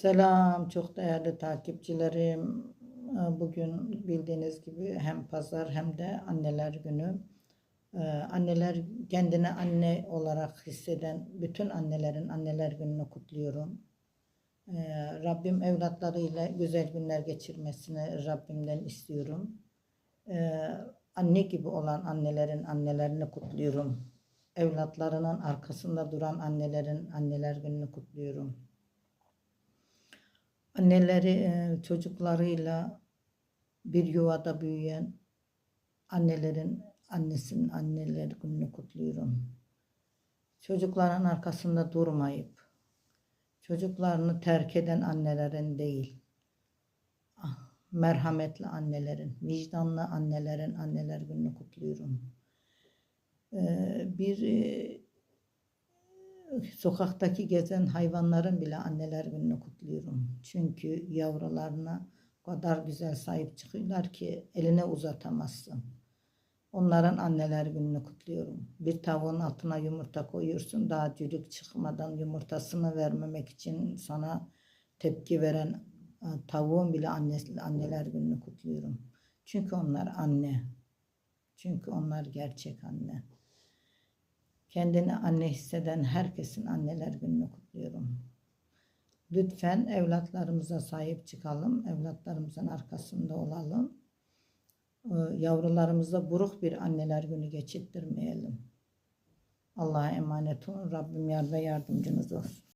Selam çok değerli takipçilerim. Ee, Bugün bildiğiniz gibi hem pazar hem de anneler günü. Ee, Anneler kendini anne olarak hisseden bütün annelerin anneler gününü kutluyorum. Ee, Rabbim evlatlarıyla güzel günler geçirmesini Rabbimden istiyorum. Anne gibi olan annelerin annelerini kutluyorum. Evlatlarının arkasında duran annelerin anneler gününü kutluyorum. Anneleri e, çocuklarıyla bir yuvada büyüyen annelerin annesinin anneler gününü kutluyorum. Çocukların arkasında durmayıp çocuklarını terk eden annelerin değil, ah, merhametli annelerin, vicdanlı annelerin anneler gününü kutluyorum. Ee, Bir e, sokaktaki gezen hayvanların bile anneler gününü kutluyorum. Çünkü yavrularına o kadar güzel sahip çıkıyorlar ki eline uzatamazsın. Onların anneler gününü kutluyorum. Bir tavuğun altına yumurta koyuyorsun. Daha cülük çıkmadan yumurtasını vermemek için sana tepki veren e, tavuğun bile annesi, anneler gününü kutluyorum. Çünkü onlar anne. Çünkü onlar gerçek anne. Kendini anne hisseden herkesin anneler gününü kutluyorum. Lütfen evlatlarımıza sahip çıkalım. Evlatlarımızın arkasında olalım. Ee, Yavrularımıza buruk bir anneler günü geçirttirmeyelim. Allah'a emanet olun. Rabbim yar ve yardımcınız olsun.